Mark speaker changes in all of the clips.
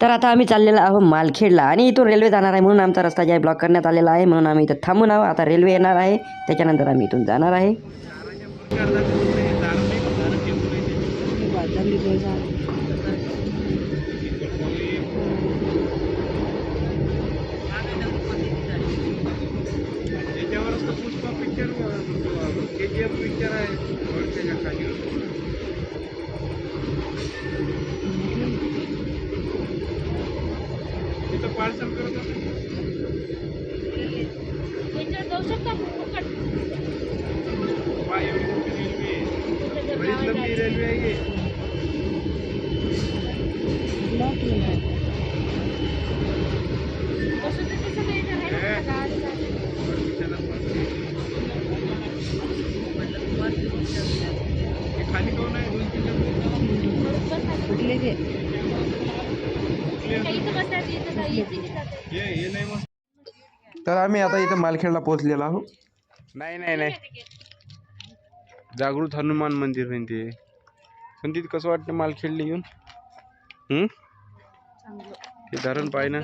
Speaker 1: तर आता आम्ही चाललेलो आहोत मालखेडला आणि इथून रेल्वे जाणार आहे म्हणून आमचा रस्ता जे ब्लॉक करण्यात आलेला आहे म्हणून आम्ही इथं थांबून आहोत. आता रेल्वे येणार आहे. त्याच्यानंतर आम्ही इथून जाणार आहे
Speaker 2: त्याच्यावरच तर Pushpa picture K G F picture आहे वरच्या खाली तिथं करत बरीच लंबी रेल्वे आहे हे खाली कोण आहे कुठले तीन तर आम्ही आता इथं मालखेडला पोहोचलेलो आहोत. नाही नाही नाही. जागृत हनुमान मंदिर आहे ते. पण तिथे कसं वाटतं मालखेडला येऊन? हम्म? ते धरण पाय ना?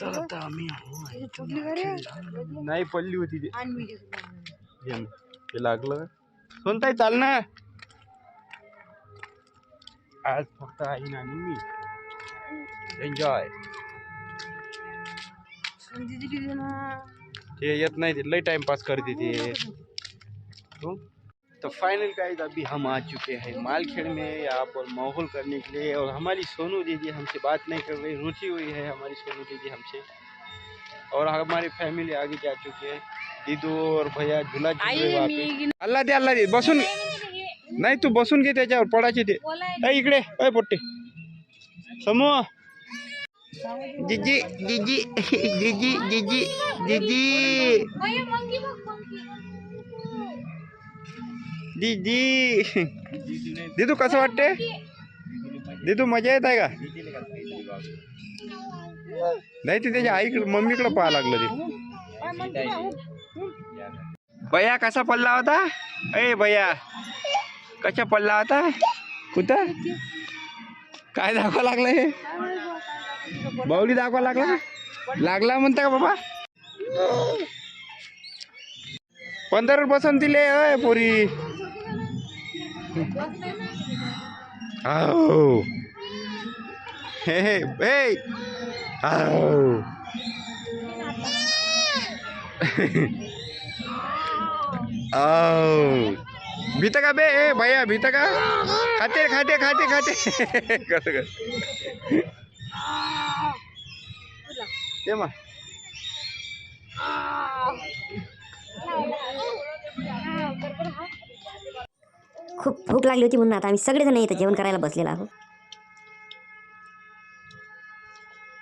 Speaker 2: तर आता आम्ही आहो आहे इथं मालखेडला. नाही पडली होती ते. हे ना, ते लागलं सोनताई चाल ना. आज फक्त आई आणि मी एन्जॉय ते येत नहीं थे लई टाइम पास करते थे तो तो फाइनल गाइस अभी हम आ चुके हैं मालखेड़ में यहाँ पर माहौल करने के लिए और हमारी सोनू दीदी हमसे बात नहीं कर रही रुचि हुई है हमारी सोनू दीदी हमसे और हमारी फैमिली आगे जा चुकी है दीदू और भैया झूला अल्लाह दे अल्लाह दे बसून नाही तू बसून घे त्याच्यावर पडायचे ते. ए, इकडे अय पोट्टे. समूह. जीजी जीजी जीजी जीजी जीजी. दीदी दीदू कसं वाटते दीदू मजा येत आहे का? नाही ते त्याच्या आईकडे मम्मीकडे पाहा लागलं ते. भैया कसा पडला होता? ए भैया. कशा पडला होता कुठं? काय दाखवा लागलं हे? बावडी दाखवा लागला लागला म्हणता का बाबा? पंधरा बसून दिले अय पोरी. आओ हे हे हे. भीत का बे? ए भैया भीत का? खाते खाते खाते खाते. कसं कसं? ये मा
Speaker 1: खूप भूक लागली होती म्हणून आता आम्ही सगळेजण इथं जेवण करायला बसलेलो आहोत.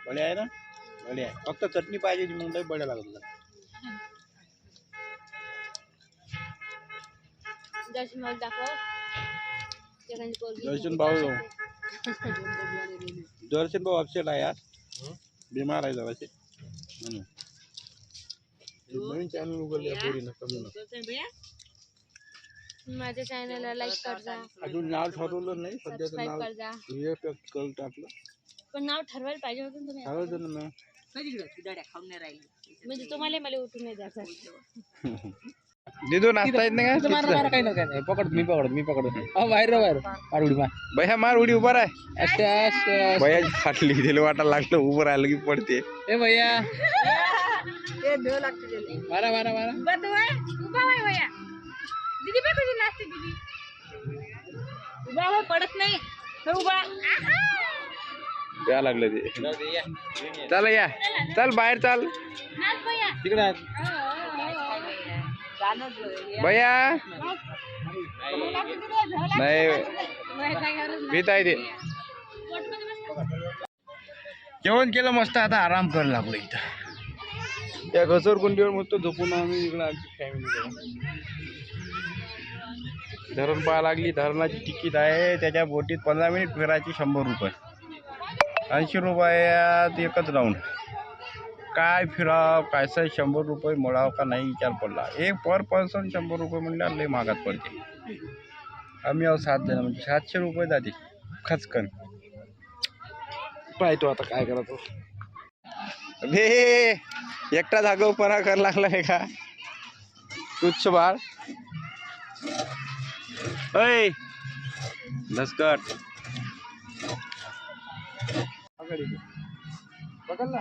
Speaker 2: बढिया आहे ना? बढिया आहे. फक्त चटणी पाहिजे जी मग लई लागत होता. दर्शन भाऊ दर्शन भाऊ अपसेट आहे यार। बिमार आहे जरासे म्हणून एक नवीन चॅनल उघडले पोरीनं कमी ना
Speaker 3: माझ्या चॅनलला लाईक कर जा।
Speaker 2: अजून नाव ठरवलं नाही सध्याचं
Speaker 3: सबस्क्राईब
Speaker 2: नाव
Speaker 3: कर जा।
Speaker 2: रिएक्ट कल टाकलं
Speaker 3: पण नाव ठरवायला पाहिजे होतं तुम्ही
Speaker 2: ठरवलं ना
Speaker 3: म्हणजे तुम्हाला मला उठून नाही द्यायचं
Speaker 2: दिदू नाचता येत नाही का?
Speaker 4: काही नाही पकड मी पकड मी पकड बाहेर बाहेर. मार उडी मार.
Speaker 2: भैया मार उडी उभा राह.
Speaker 4: अच्छा अच्छा.
Speaker 2: भैया फाटली तिला वाटायला लागलं उभं राहिलं की पडते.
Speaker 4: ए भैया. मारा मारा मारा.
Speaker 3: उभा होय भैया. दीदी बघ कशी नाचते दीदी. उभा पडत नाही. तर उभा.
Speaker 2: द्या लागलं ते. चल या. चल बाहेर चाल.
Speaker 3: नाच
Speaker 4: तिकडे.
Speaker 2: भैया. नाही. भीत आहे ते जेवण केलं मस्त आता आराम कर लागलो इथं. त्या घसरगुंडीवर मस्त झोपून आम्ही इकडं आमची फॅमिली धरण पाहा लागली धरणाची तिकीट आहे त्याच्या बोटीत पंधरा मिनिट फिरायची शंभर रुपये. ऐंशी रुपयात एकच राऊंड काय फिराव कायचं शंभर रुपये मिळाव का नाही विचार पडला. एक पर पर्सन शंभर रुपये म्हणल्यावर लय महागात पडते. आम्ही आहो सात जण म्हणजे सातशे रुपये जाते. खचकन. पाहतो आता काय करतो बे एकटा जागोपणा कर लागलाय का? तुच्छ बाळ. ऐ धसकट पकड ना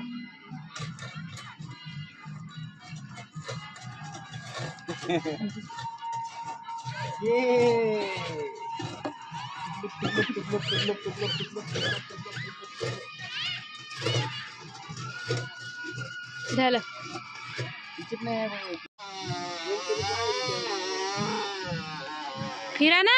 Speaker 3: झालं फिरा ना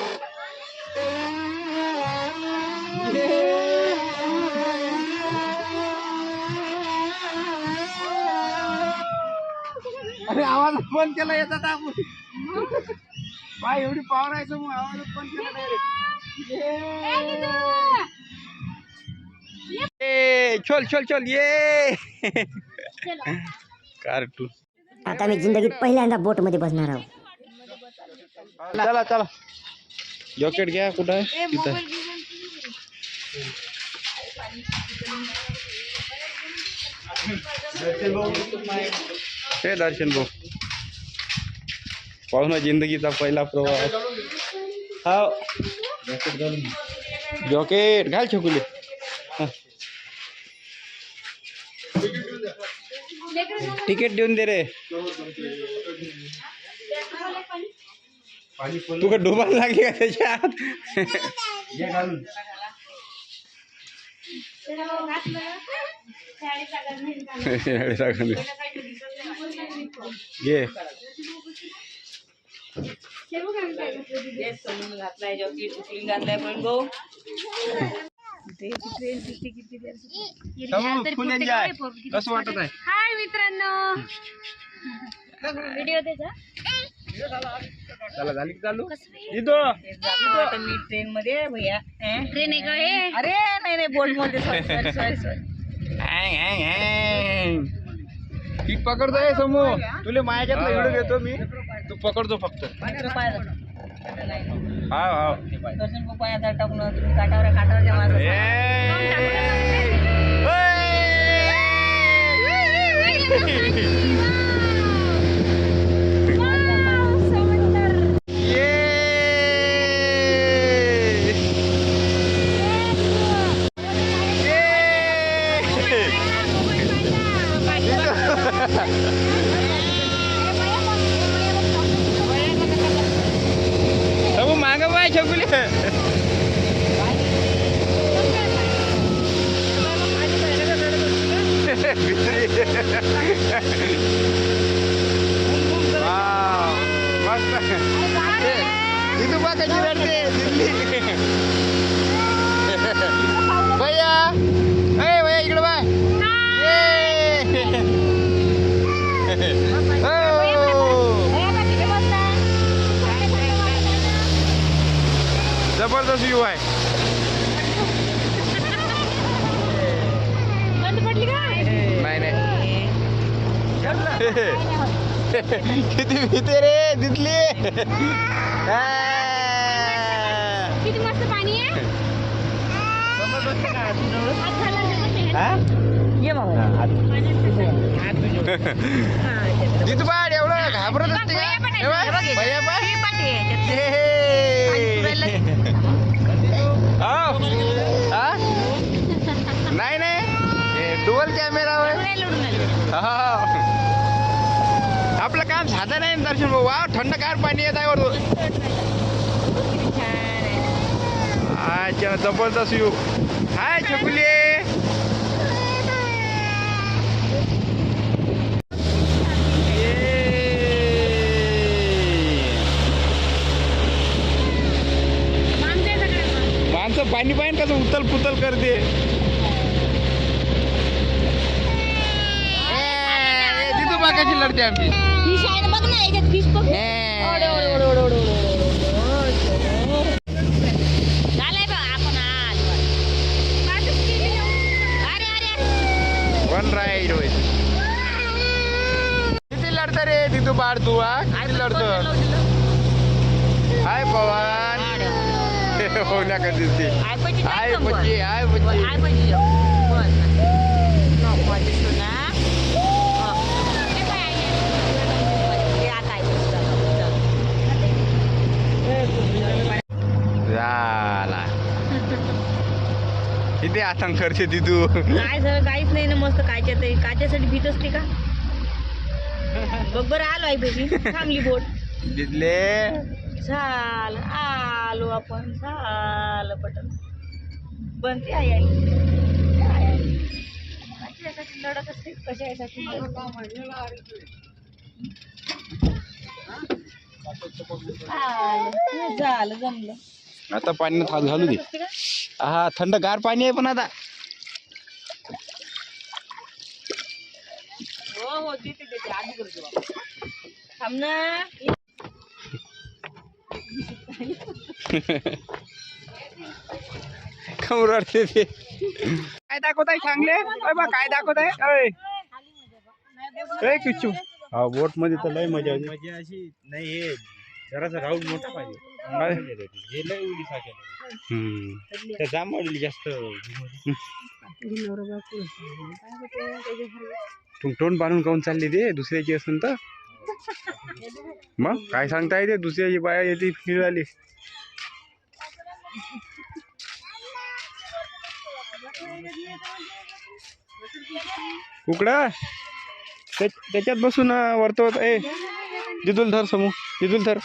Speaker 2: आवाज़ बंद केला येतात आपण बाय एवढी पावर आहे समोर आवाज़ बंद केला डायरेक्ट चल चल चल ये. कार्टून
Speaker 5: आता मी जिंदगीत पहिल्यांदा बोट मध्ये बसणार आहोत
Speaker 2: चला चला. जॉकेट घ्या कुठं तिथं. हे दर्शन भाऊ. पाहू ना जिंदगीचा पहिला प्रवास. हा जॉकेट घाल छकुले. तिकीट देऊन दे रे. तू का डुबायला लागली का त्याच्यात? घे कसं वाटत आहे?
Speaker 3: हाय मित्रांनो. व्हिडिओ
Speaker 2: झाली की चालू? इथं.
Speaker 6: ट्रेन मध्ये भैया?
Speaker 3: ट्रेन आहे का हे?
Speaker 6: अरे नाही नाही बोटमध्ये. सॉरी सॉरी सॉरी
Speaker 2: पकडतोय समोर. तुला माझ्यातला व्हिडिओ घेतो मी. पकडतो फक्त हा हा
Speaker 6: टाकून तुम्ही काटावर काटावरच्या माझं
Speaker 2: मस्त इथं बा कशी रडते दिल्ली भैया ए भैया इकडे बाय जबरदस्त व्ह्यू आहे किती भीते रे दिसली
Speaker 3: किती मस्त पाणी आहे हात घाला ना.
Speaker 6: ये मग
Speaker 2: जितू बाळ एवढं घाबरत असते. हे
Speaker 6: हे. ही.
Speaker 2: हे. हो. हा? नाही नाही डुअल कॅमेरा. हा. काम साधं नाही दर्शन भाऊ? वा थंड कार पाणी येत आहे वरतून. अच्छा जबरदस्त यू हाय छकुले. माणसं पाणी पाहिजे कसं उतल पुतल करते. लढते आमची
Speaker 3: फिश आहे ना बघ ना याच्यात फिश बघ ओढ, ओढ, ओढ, ओढ, ओढ, ओढ, ओढ, ओढ. झालंय बघ आपण आलो. अरे अरे अरे
Speaker 2: वन राईड होय किती लढतं रे तिथं बाळ तू हा किती लढतो हाय पवन हो ना कधीच ते
Speaker 6: आयपची काय
Speaker 2: हाय
Speaker 6: संपत?
Speaker 2: पच्ची हाय पच्ची
Speaker 6: आयपची जेव. बस. नको माझी सुना. हो. हे काय आहे? हे आता आयपची झालं.
Speaker 2: झाला किती आतंक करते तिथू
Speaker 6: काय झालं काहीच नाही ना मस्त कायच्या ते काच्यासाठी भीत असते का? बघ बरं आलो आहे बेबी थांबली बोट.
Speaker 2: तिथले
Speaker 6: झाल आलो आपण. झालं पटन बनते आई आई आई, आई. कशासाठी लढत असते कशासाठी झालं झालं जमलं.
Speaker 2: आता पाण्यात हात घालू दे. हा थंड गार पाणी आहे पण आता.
Speaker 6: हो हो
Speaker 2: कमर वाटते ते काय दाखवत आहे चांगले बा काय दाखवत आहे किच्चू. हा बोटमध्ये तर लय मजा
Speaker 7: मजा अशी नाही हे जरासा राऊंड मोठा पाहिजे. हे लय उडी साकेल त्या जांभळी जास्त
Speaker 2: तुम तोंड बांधून काऊन चालली ते? दुसऱ्याची असून तर? मग? काय सांगता येते? दुसऱ्याची बाया येते फिरायली उकडा. त्या- त्याच्यात बसून वर्तवत ए जिदुल धर समूह जिदुल धर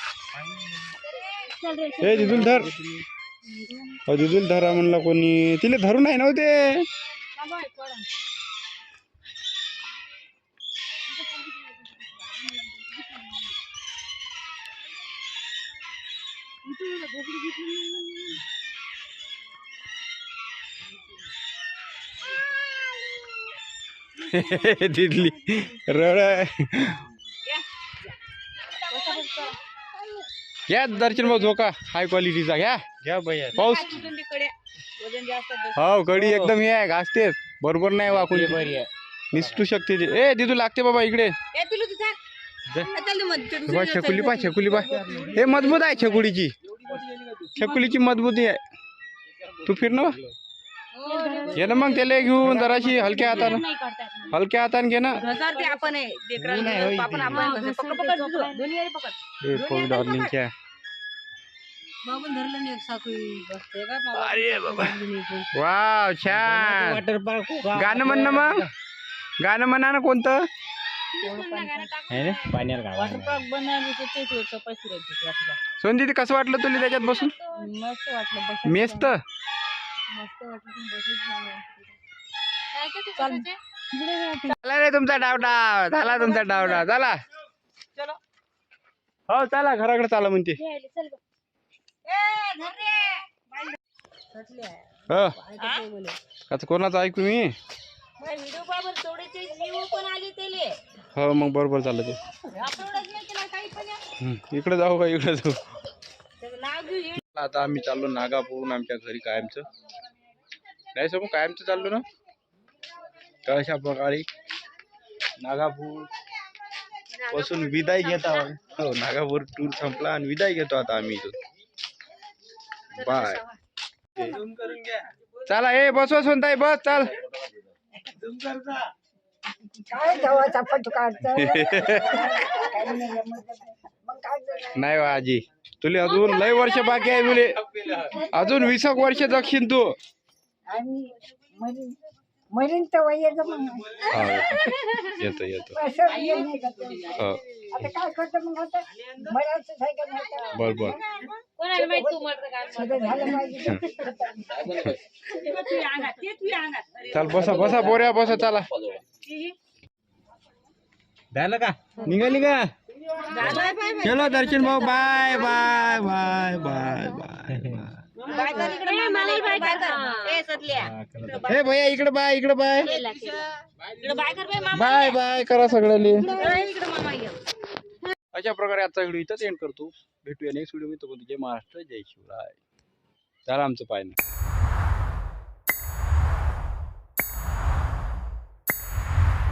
Speaker 2: ए जिदुल धर अहो जिदुल धरा म्हणला कोणी तिला धरून नाही नव्हते तिथली रड घ्या दर्शन भाऊ झोका. हाय क्वालिटीचा घ्या.
Speaker 7: घ्या भैया.
Speaker 2: पाऊस.
Speaker 6: कडे वजन जास्त आहे.
Speaker 2: हो. गडी एकदम हे आहे घासतेच. बरोबर नाही वाकून. निसटू शकते ते. ए दिदू लागते बाबा इकडे.
Speaker 6: ए पिलू तू चाल. चल तू मध्ये. तू
Speaker 2: बा
Speaker 6: चल.
Speaker 2: पा छकुली पा हे मजबूत आहे छकुलीची. छकुलीची मजबूती आहे. तू फिर ना बा. ये ना मग त्याला घेऊन जराशी हलक्या हातानं. हलक्या हातानं घे ना.
Speaker 6: घसरते आपण हे. लेकराला. आपण आपण घसर. पकड. दोन्ही
Speaker 2: हे
Speaker 6: बाबून धरलं नाही एक साखळी. बसते का बाबा?
Speaker 2: अरे बाबा. वाव छान.
Speaker 7: वॉटर पार्क
Speaker 2: गाणं म्हण ना मग. गाणं म्हणा ना कोणतं?
Speaker 6: वॉटर पार्क तेच वाटलं.
Speaker 2: सोनदी कसं वाटलं तुला त्याच्यात बसून?
Speaker 6: मस्त वाटलं बस
Speaker 2: मेस्त?
Speaker 6: मस्त वाटलं झालं.
Speaker 2: रे तुमचा डाव डाव झाला तुमचा डाव डाव झाला हो चला. घराकडे चाला म्हणते. हो. आता कोणाचं ऐकू मी? हो मग बरोबर चाललं ते. इकडे जाऊ का इकडे जाऊ. आता आम्ही चाललो नागापूरहून आमच्या घरी कायमचं. नाही समोर कायमचं चाललो ना. तर अशा प्रकारे नागापूर. पासून विदाई घेत आहोत हो नागापूर टूर संपला आणि विदाई घेतो आता आम्ही इथून. बाय. चला ए बसवा सोनताई बस चाल. नाही बा आजी. तुला अजून लय वर्ष बाकी आहे तुले. अजून वीस एक वर्ष जगशील तू.
Speaker 8: मरीन तर
Speaker 2: येतो येतो.
Speaker 8: काय करतो मग आता? मरायचं?
Speaker 2: बर बर. चाल बसा बसा बोऱ्या बसा चला.
Speaker 7: झालं का? निघाली का?
Speaker 2: चलो दर्शन भाऊ bye bye bye bye bye
Speaker 6: bye कर इकडे मामाला इकडे बाय कर ए सतल्या.
Speaker 2: हे भैया इकडे बाय इकडे बाय.
Speaker 6: बाय कर बे मामा.
Speaker 2: बाय बाय करा सगळ्याले अशा प्रकारे आजचा व्हिडिओ इथंच एंड करतो. भेटूया नेक्स्ट व्हिडिओ मी तो जय महाराष्ट्र जय शिवराय. चला आमचं पाय